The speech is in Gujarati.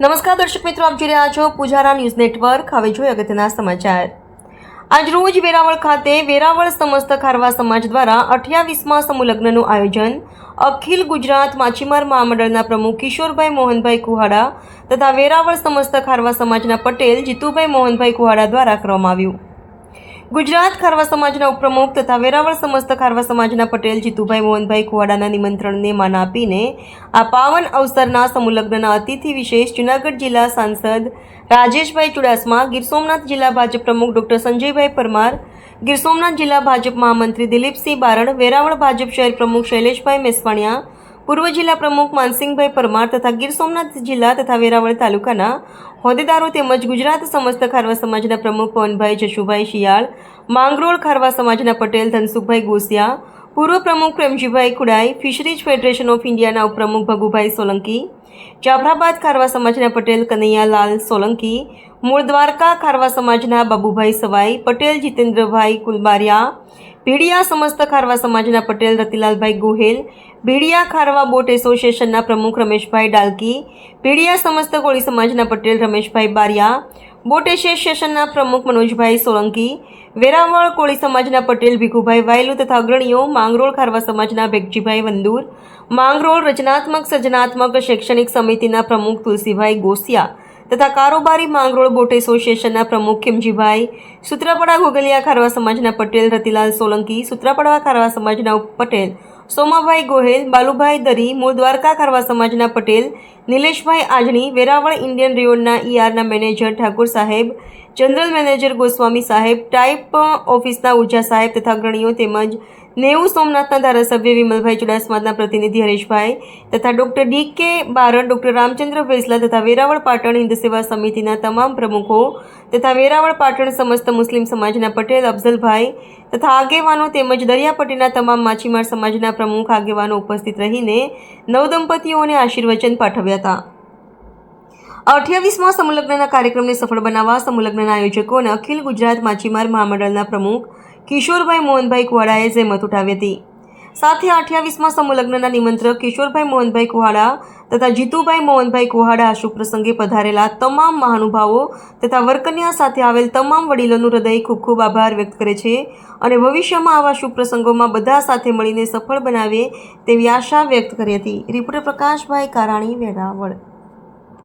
નમસ્કાર દર્શક મિત્રો, આપ જોઈ રહ્યા છો પૂજારા ન્યૂઝ નેટવર્ક. હવે જોઈએ અગત્યના સમાચાર. આજ રોજ વેરાવળ ખાતે વેરાવળ સમસ્ત ખારવા સમાજ દ્વારા અઠ્યાવીસમાં સમુલગ્નનું આયોજન અખિલ ગુજરાત માછીમાર મહામંડળના પ્રમુખ કિશોરભાઈ મોહનભાઈ કુહાડા તથા વેરાવળ સમસ્ત ખારવા સમાજના પટેલ જીતુભાઈ મોહનભાઈ કુહાડા દ્વારા કરવામાં આવ્યું. ગુજરાત ખારવા સમાજના ઉપપ્રમુખ તથા વેરાવળ સમસ્ત ખારવા સમાજના પટેલ, જીતુભાઈ, મોહનભાઈ કુવાડાના નિમંત્રણને માન આપીને આ પાવન અવસરના સમુલગ્નના અતિથિ વિશેષ જૂનાગઢ જિલ્લા સાંસદ રાજેશભાઈ ચુડાસમા, ગીર સોમનાથ જિલ્લા ભાજપ પ્રમુખ ડોક્ટર સંજયભાઈ પરમાર, ગીર સોમનાથ જિલ્લા ભાજપ મહામંત્રી દિલીપસિંહ બારડ, વેરાવળ ભાજપ શહેર પ્રમુખ શૈલેષભાઈ મેસવાણિયા પૂર્વ જિલ્લા પ્રમુખ માનસિંહભાઈ પરમાર તથા ગીર સોમનાથ જિલ્લા તથા વેરાવળ તાલુકાના હોદ્દેદારો તેમજ ગુજરાત સમસ્ત ખારવા સમાજના પ્રમુખ પવનભાઈ જશુભાઈ શિયાળ, માંગરોળ ખારવા સમાજના પટેલ ધનસુખભાઈ ગોસિયા, પૂર્વ પ્રમુખ Premjibhai Kudai, Fisheries Federation of ઇન્ડિયાના ઉપપ્રમુખ ભગુભાઈ સોલંકી, જાફરાબાદ ખારવા સમાજના પટેલ કનૈયાલાલ સોલંકી મૂળ દ્વારકા ખારવા સમાજના બાબુભાઈ સવાઈ, પટેલ જીતેન્દ્રભાઈ કુલબારિયા, ભીડિયા સમસ્ત ખારવા સમાજના પટેલ રતિલાલભાઈ ગોહેલ, ભીડિયા ખારવા બોટ એસોસિએશનના પ્રમુખ રમેશભાઈ ડાલકી, ભીડિયા સમસ્ત કોળી સમાજના પટેલ રમેશભાઈ બારિયા, બોટ એસોસિએશનના પ્રમુખ મનોજભાઈ સોલંકી, વેરાવળ કોળી સમાજના પટેલ ભીખુભાઈ વાયલુ તથા અગ્રણીઓ માંગરોળ ખારવા સમાજના ભેગજીભાઈ વંદુર, માંગરોળ રચનાત્મક સર્જનાત્મક શૈક્ષણિક સમિતિના પ્રમુખ તુલસીભાઈ ગોસિયા તથા કારોબારી માંગરોળ બોટ એસોસિએશનના પ્રમુખ ખીમજીભાઈ, સૂત્રાપડા ઘોગલિયા ખારવા સમાજના પટેલ, રતિલાલ સોલંકી, સૂત્રાપડા ખારવા સમાજના પટેલ સોમાભાઈ ગોહેલ, બાલુભાઈ દરી, મૂળ દ્વારકા કરવા સમાજના પટેલ, નિલેશભાઈ આજણી, વેરાવળ ઇન્ડિયન રેવન્યુના ઈઆરના મેનેજર ઠાકુર સાહેબ, જનરલ મેનેજર ગોસ્વામી સાહેબ, ટાઈપ ઓફિસના ઊર્જા સાહેબ તથા અગ્રણીઓ તેમજ નેવું સોમનાથના ધારાસભ્ય વિમલભાઈ ચુડાસમાના પ્રતિનિધિ હરેશભાઈ તથા ડોક્ટર ડી કે બારડ, ડોક્ટર રામચંદ્ર વેસલા તથા વેરાવળ પાટણ હિન્દ સેવા સમિતિના તમામ પ્રમુખો તથા વેરાવળ પાટણ સમસ્ત મુસ્લિમ સમાજના પટેલ, અફઝલભાઈ તથા આગેવાનો તેમજ દરિયાપટ્ટીના તમામ માછીમાર સમાજના પ્રમુખ આગેવાનો ઉપસ્થિત રહીને નવદંપતીઓને આશીર્વચન પાઠવ્યા હતા. અઠ્યાવીસમાં સમુલગ્નના કાર્યક્રમને સફળ બનાવવા સમુલગ્નના આયોજકો અને અખિલ ગુજરાત માછીમાર મહામંડળના પ્રમુખ કિશોરભાઈ મોહનભાઈ કુવાડાએ જહેમત ઉઠાવી હતી. સાથે અઠ્યાવીસમાં સમૂહલગ્નના નિમંત્રક કિશોરભાઈ મોહનભાઈ કુહાડા તથા જીતુભાઈ મોહનભાઈ કુહાડા આ શુભ પ્રસંગે પધારેલા તમામ મહાનુભાવો તથા વર્કન્યા સાથે આવેલ તમામ વડીલોનું હૃદય ખૂબ ખૂબ આભાર વ્યક્ત કરે છે અને ભવિષ્યમાં આવા શુભ પ્રસંગોમાં બધા સાથે મળીને સફળ બનાવે તેવી આશા વ્યક્ત કરી હતી. રિપોર્ટર પ્રકાશભાઈ કારાણી, વેરાવળ.